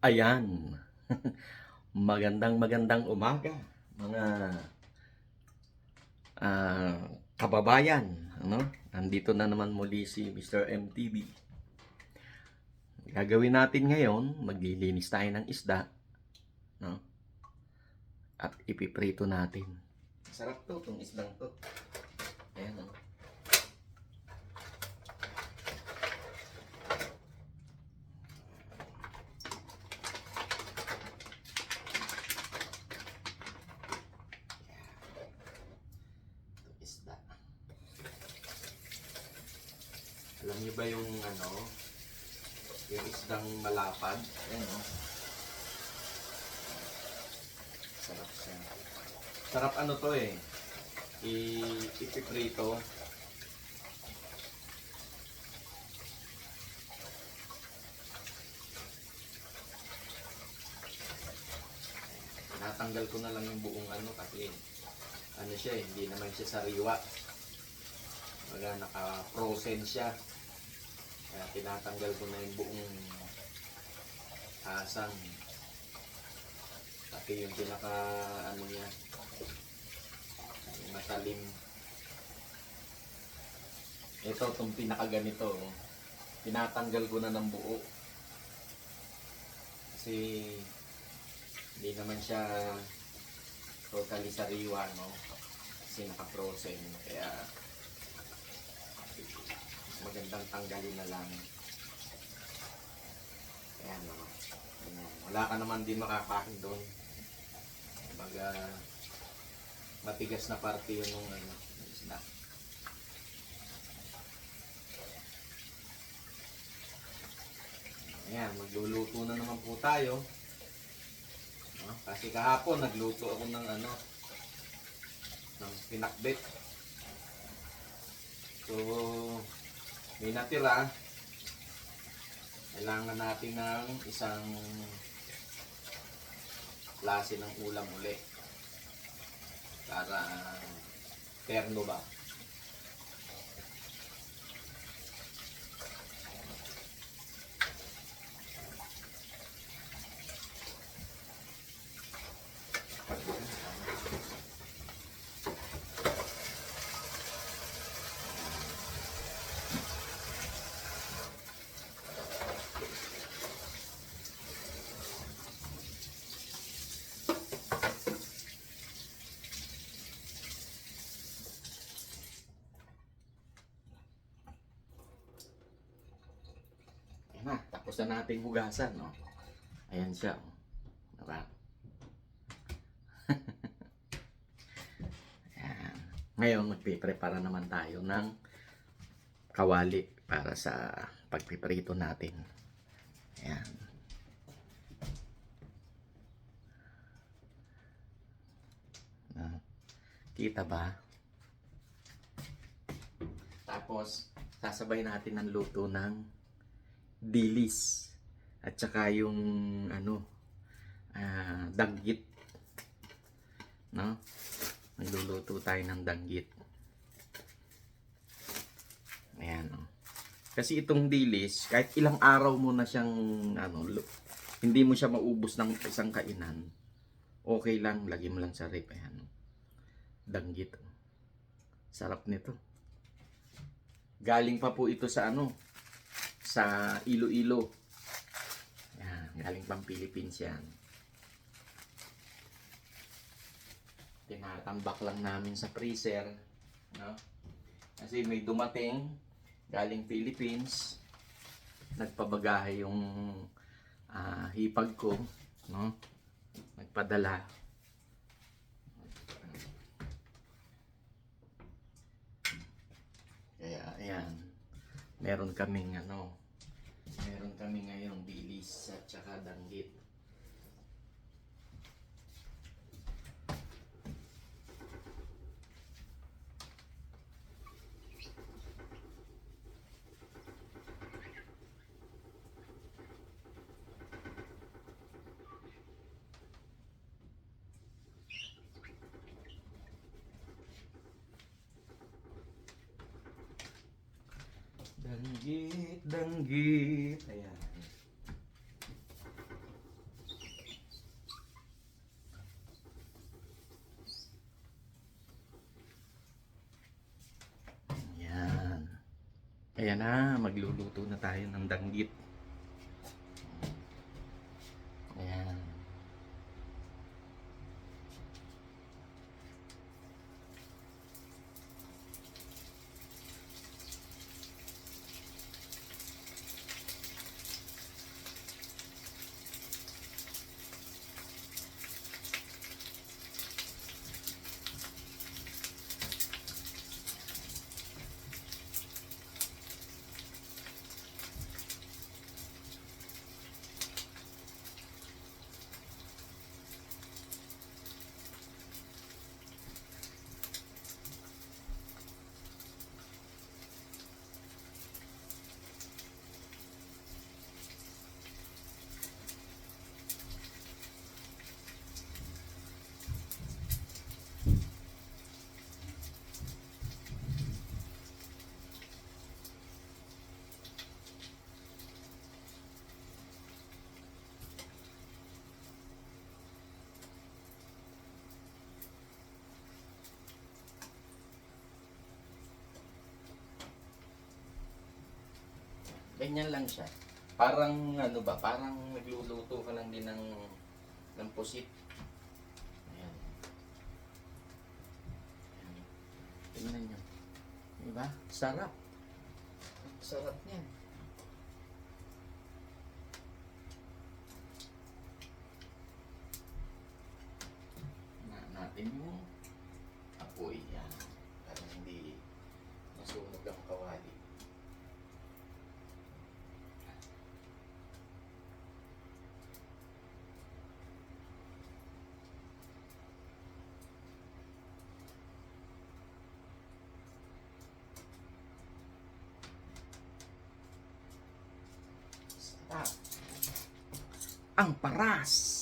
Ayan. magandang magandang umaga mga ah, kababayan, ano? Nandito na naman muli si Mr. MTV. Gagawin natin ngayon, maglilinis tayo ng isda, no? At ipiprito natin. Sarap to, itong isdang to. Ayan, no? Alam niyo ba yung ano, yung isdang malapad? Ayan, no? Sarap siya. Sarap ano to eh. I ipiprito. Natanggal ko na lang yung buong ano kasi ano siya eh, hindi naman siya sariwa. Baga naka-frozen siya. Kaya tinatanggal ko na yung buong asang. Pati yung pinaka ano niya, yung matalim. Ito, itong pinaka ganito. oh. Tinatanggal ko na ng buo. Kasi hindi naman siya totally sariwa, no? Kasi naka-frozen. Kaya magandang tanggalin na lang. Ayan? Ayan. Wala ka naman din makakain doon. Kumbaga, matigas na parte yun nung ano, isda. Ayan, magluluto na naman po tayo. No? Kasi kahapon nagluto ako ng ano, ng pinakbet. So, may natira. Kailangan natin ng isang klase ng ulam uli. Para terno ba? Ayan na, tapos na nating hugasan, no? Ayan siya, oh. Diba? Ayan. Ngayon, magpiprepara naman tayo ng kawali para sa pagpiprito natin. Ayan. Ah, Kita ba? Tapos, sasabay natin ang luto ng dilis. At saka yung ano ah, danggit. No? Nagluluto tayo ng danggit. Ayan no kasi itong dilis kahit ilang araw mo na siyang ano hindi mo siya maubos ng isang kainan okay lang lagi mo lang sa rep ayan no? danggit oh. sarap nito. Galing pa po ito sa ano sa Iloilo. Yan, galing pang Philippines yan. Tinatambak lang namin sa freezer. No? Kasi may dumating galing Philippines. Nagpabagahe yung ah, hipag ko. No? Nagpadala. Kaya, ayan. Meron kaming ano, meron kami ngayon bilis at saka danggit. Danggit, danggit. Ayan. Ayan. Ayan na, magluluto na tayo ng danggit. Ganyan lang siya. Parang ano ba, parang nagluluto ka lang din ng ng pusit. Ayan. Ayan. Tingnan nyo. Diba? Sarap. Sarap niyan. Na natin yung apoy yan. Para hindi masunog ang kawali. Sarap. Ang paras.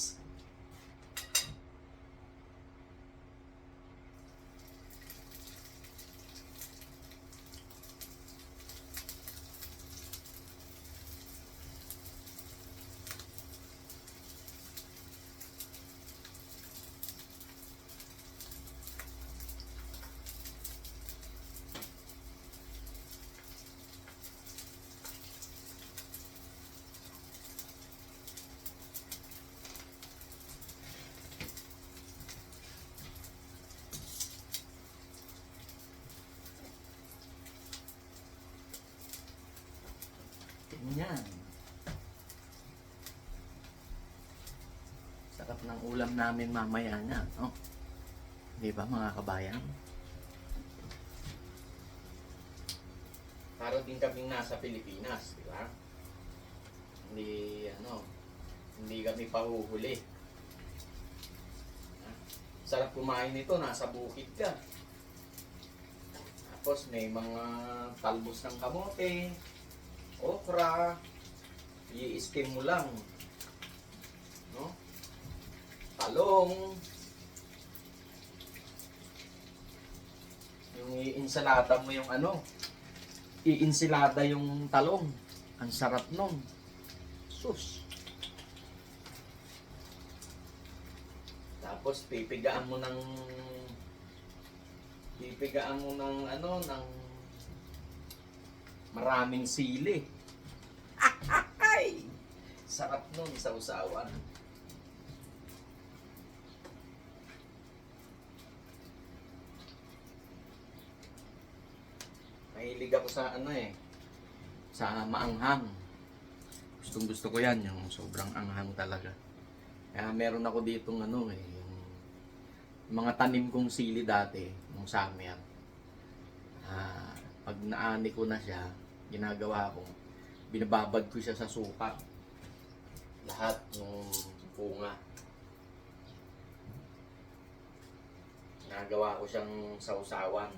Ganyan. Sarap ng ulam namin mamaya na, no? Di ba mga kabayan? Para din kaming nasa Pilipinas, di ba? Hindi, ano, hindi kami pahuhuli. Sarap kumain nito, nasa bukid ka. Tapos may mga talbos ng kamote, okra, i-steam mo lang. No? Talong. Yung i-insalada mo yung ano, i-insalada yung talong. Ang sarap nun. Sus. Tapos pipigaan mo ng pipigaan mo ng ano, ng maraming sili. Ay! Sarap nun sa usawan. Mahilig ako sa ano eh, sa maanghang. Gustong gusto ko yan, yung sobrang anghang talaga. Kaya meron ako ditong ano eh, yung mga tanim kong sili dati, nung summer. Ah, pag naani ko na siya, ginagawa ko, binababad ko siya sa suka. Lahat ng bunga. Nagawa ko siyang sausawan.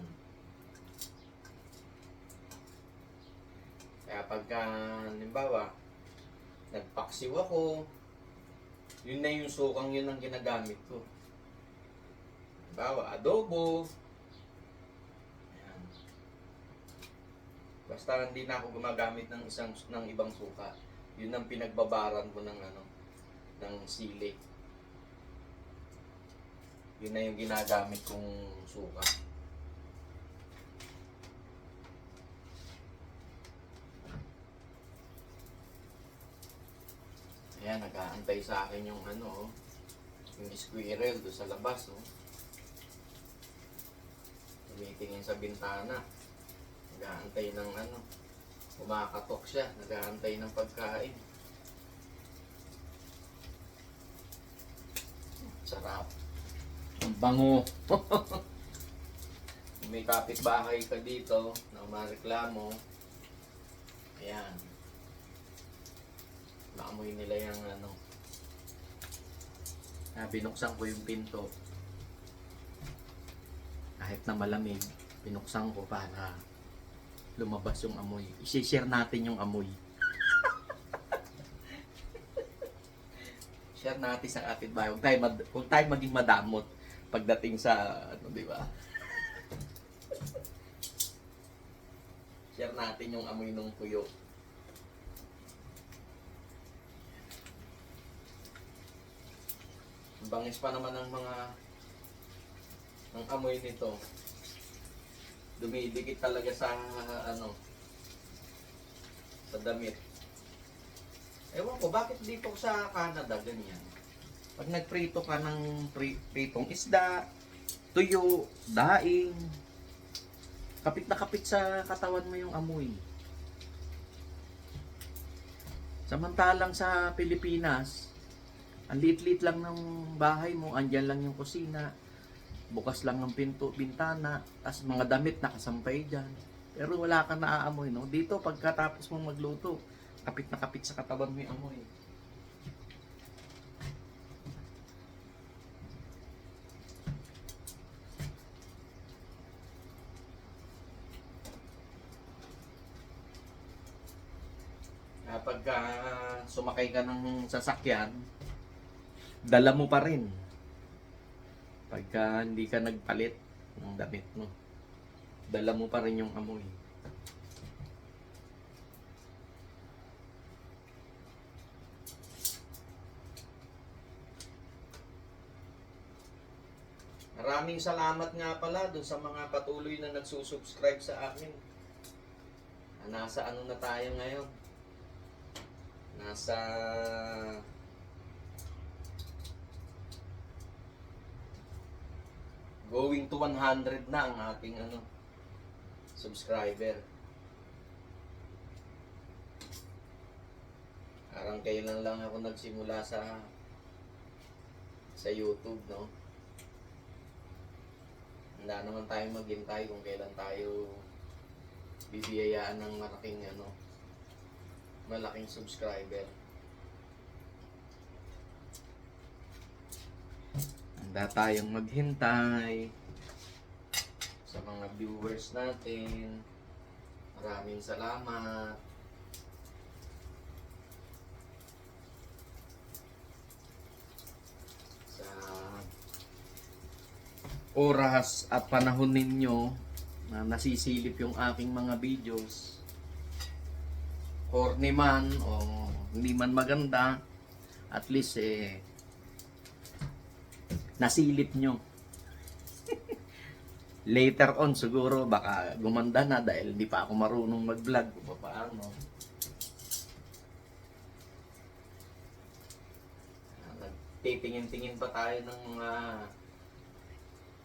Kaya pagka, halimbawa, nagpaksiw ako, yun na yung sukang yun ang ginagamit ko. Halimbawa, adobo, Basta hindi na ako gumagamit ng isang ng ibang suka. Yun ang pinagbabaran ko ng ano ng sili. Yun na yung ginagamit kong suka. Ayan, nag-aantay sa akin yung ano, oh, yung squirrel do sa labas. Oh. Tumitingin sa bintana. Nag-aantay ng ano, kumakatok siya, nag-aantay ng pagkain. Sarap. Ang bango. May kapitbahay ka dito na mareklamo. Ayan. Naamoy nila yung ano. Ah, binuksan ko yung pinto. Kahit na malamig, binuksan ko para lumabas yung amoy. I-share natin yung amoy. Share natin sa kapitbahay. Huwag tayo, mad- huwag tayo maging madamot pagdating sa, ano, di ba? Share natin yung amoy ng kuyo. Ang Bangis pa naman ng mga ng amoy nito. Dumidikit talaga sa ano sa damit. Ewan ko, bakit dito sa Canada ganyan? Pag nagprito ka ng pri- pritong isda, tuyo, daing, kapit na kapit sa katawan mo yung amoy. Samantalang sa Pilipinas, ang liit-liit lang ng bahay mo, andyan lang yung kusina, bukas lang ng pinto, bintana, tas mga damit nakasampay dyan. Pero wala kang naaamoy, no? Dito, pagkatapos mong magluto, kapit na kapit sa katawan mo yung amoy. Kapag ah, sumakay ka ng sasakyan, dala mo pa rin. Pagka hindi ka nagpalit ng damit mo, dala mo pa rin yung amoy. Maraming salamat nga pala dun sa mga patuloy na nagsusubscribe sa akin. Nasa ano na tayo ngayon? Nasa going to 100 na ang ating ano subscriber. Parang kailan lang ako nagsimula sa sa YouTube, no? Handa naman tayo maghintay kung kailan tayo bibiyayaan ng malaking ano malaking subscriber. Handa tayong maghintay sa mga viewers natin. Maraming salamat. Sa oras at panahon ninyo na nasisilip yung aking mga videos corny man o hindi man maganda, at least eh, nasilip nyo. Later on siguro baka gumanda na dahil hindi pa ako marunong mag-vlog o paano. Nagtitingin-tingin pa tayo ng mga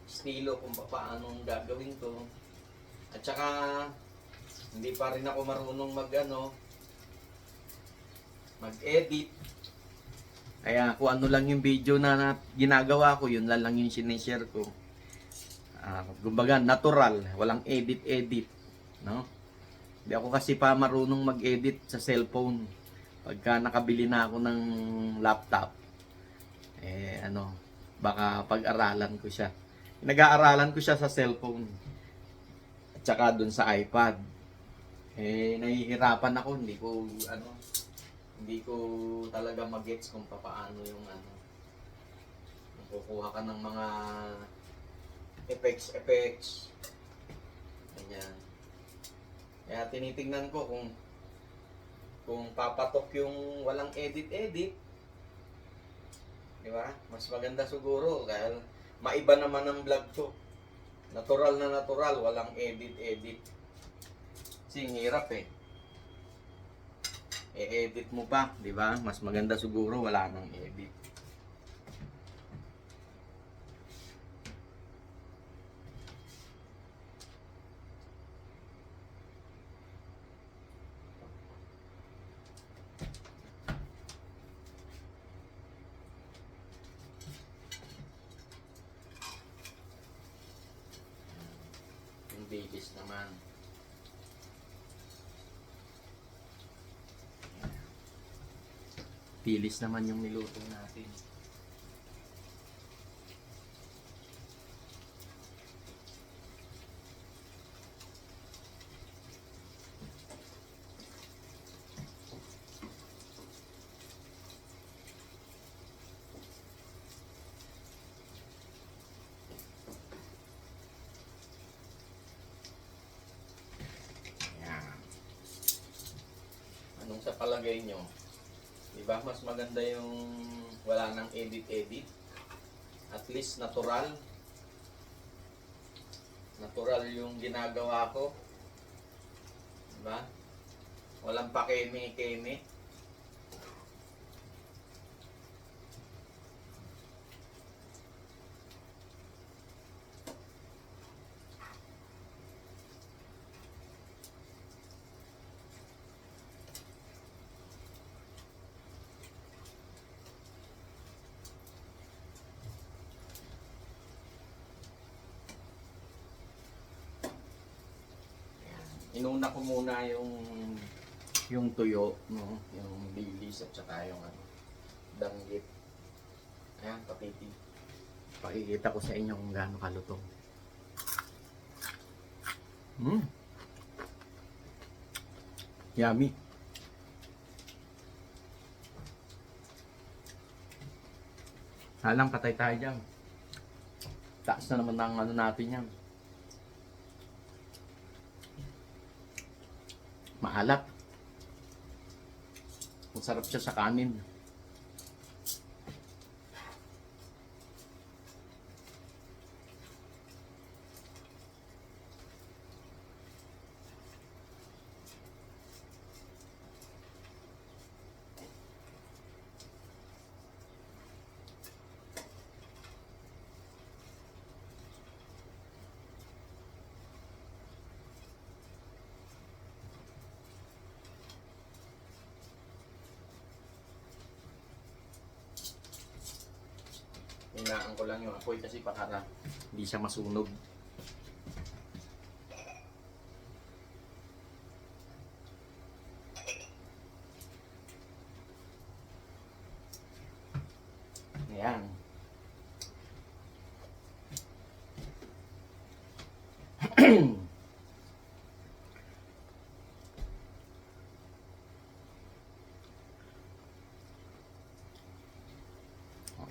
estilo kung paano gagawin ko. At saka hindi pa rin ako marunong mag ano, mag-edit. Kaya kung ano lang yung video na, na ginagawa ko, yun lang lang yung sinishare ko. Ah, kumbaga, natural, walang edit-edit, no? Hindi ako kasi pa marunong mag-edit sa cellphone. Pagka nakabili na ako ng laptop, eh ano, baka pag-aralan ko siya. Nag-aaralan ko siya sa cellphone. At saka dun sa iPad. Eh, nahihirapan ako, hindi ko, ano, hindi ko talaga magets kung paano yung ano. Kukuha ka ng mga effects effects. Ganyan. Kaya tinitingnan ko kung kung papatok yung walang edit edit di ba? Mas maganda siguro dahil maiba naman ang vlog ko. Natural na natural walang edit edit kasi ang hirap eh i-edit mo pa, di ba? Mas maganda siguro wala nang edit. Yung bilis naman. Pilis naman yung niluto natin. Anong sa palagay nyo? Diba? Mas maganda yung wala nang edit-edit. At least natural. Natural yung ginagawa ko. Diba? Walang pakeme-keme. Inuna ko muna yung yung tuyo, no? Yung bilis at saka yung ano, danggit. Ayan, papiti. Pakikita ko sa inyo kung gaano kalutong. Hmm. Yummy. Halang patay tayo dyan. Taas na naman ng ano natin yan. Maalat. Masarap siya sa kanin. Hinaan ko lang yung apoy kasi para hindi siya masunog. Ayan.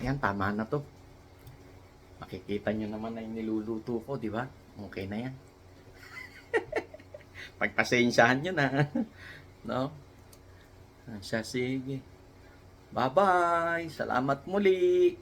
Ayan, tama na to. Makikita nyo naman na yung niluluto ko, di ba? Okay na yan. Pagpasensyahan nyo na. no? Siya, sige. Bye-bye. Salamat muli.